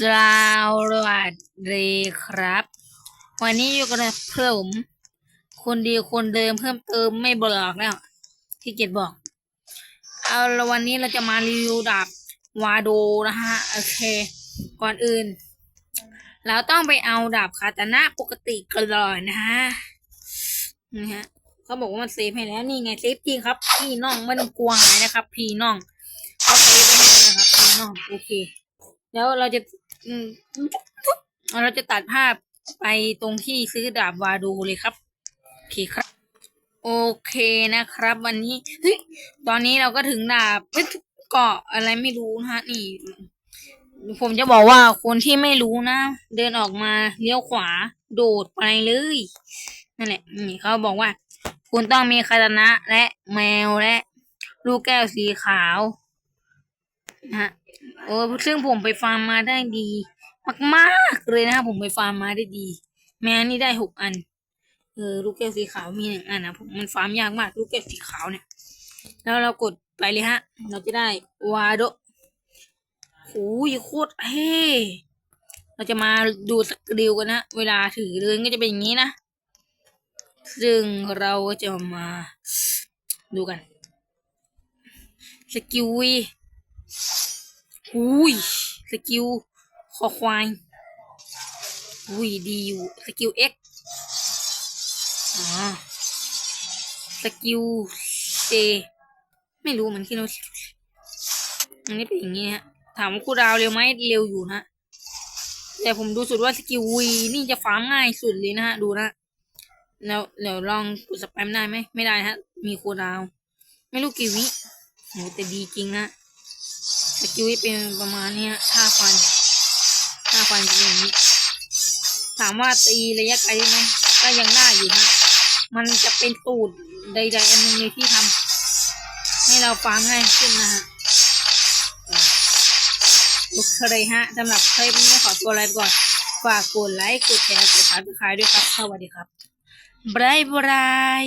สวัสดีครับ วันนี้อยู่กับผมคนดีคนเดิมเพิ่มเติมไม่บอกแล้วที่เกียจบอก เอาละวันนี้เราจะมารีวิวดาบวาโดนะฮะโอเค ก่อนอื่น เราต้องไปเอาดาบคาตานะปกติกันเลยนะฮะนี่ฮะเขาบอกว่ามันเซฟให้แล้วนี่ไงเซฟจริงครับ พี่น้องไม่ต้องกลัวหายนะครับ พี่น้องเขาเซฟไว้ให้แล้วนะครับ พี่น้องโอเคแล้วเราจะ อืมเราจะตัดภาพไปตรงที่ซื้อดาบวาดูเลยครับโอเคครับ โอเคนะครับ วันนี้เฮ้ยตอนนี้เราก็ถึงดาบเกาะอะไรไม่รู้นะฮะนี่ ผมจะบอกว่าคนที่ไม่รู้นะ เดินออกมาเลี้ยวขวา โดดไปเลยนั่นแหละนี่เขาบอกว่า คุณต้องมีคาตานะและแมวและ ลูกแก้วสีขาว นะฮะโอ้ซึ่งผมไปฟาร์มมาได้ดี มากๆเลยนะครับผมไปฟาร์มมาได้ดี แม้นี่ได้หกอัน เออลูกแก้วสีขาวมีหนึ่งอันนะผมมันฟาร์มยากมาก ลูกแก้วสีขาวเนี่ย แล้วเรากดไปเลยฮะ เราจะได้วาโดโอ้ยโคตรเท่เราจะมาดูสกิลกันนะ เวลาถือเดินก็จะเป็นอย่างนี้นะ ซึ่งเราจะมาดูกัน สกิลวี อุ้ยสกิลคอควายอุ้ยดีอยู่สกิลเอ็กอ๋อสกิลเจไม่รู้เหมือนที่เราอันนี้เป็นอย่างนี้ฮะถามว่าคูลดาวเร็วไหมเร็วอยู่นะแต่ผมดูสุดว่าสกิลวีนี่จะฟาร์มง่ายสุดเลยนะฮะดูนะแล้วเดี๋ยวลองกดสแปมได้ไหมไม่ได้ฮะ มีคูลดาว ไม่รู้กี่วิโหแต่ดีจริงนะ สกิลเป็นประมาณนี้ยท่าฟันท่าฟันเป็นอย่างนี้ ถามว่าตีระยะไกลได้ไหมก็ยังได้อยู่นะมันจะเป็นตูดใดๆอันหนึงเลยที่ทำให้เราฟังง่ายขึ้นนะฮะโอเคฮะสำหรับคลิปนี้ขอตัวลาไปก่อน ฝากกดไลค์ กดแชร์ กดซับสไครต์ด้วยครับ สวัสดีครับบายบาย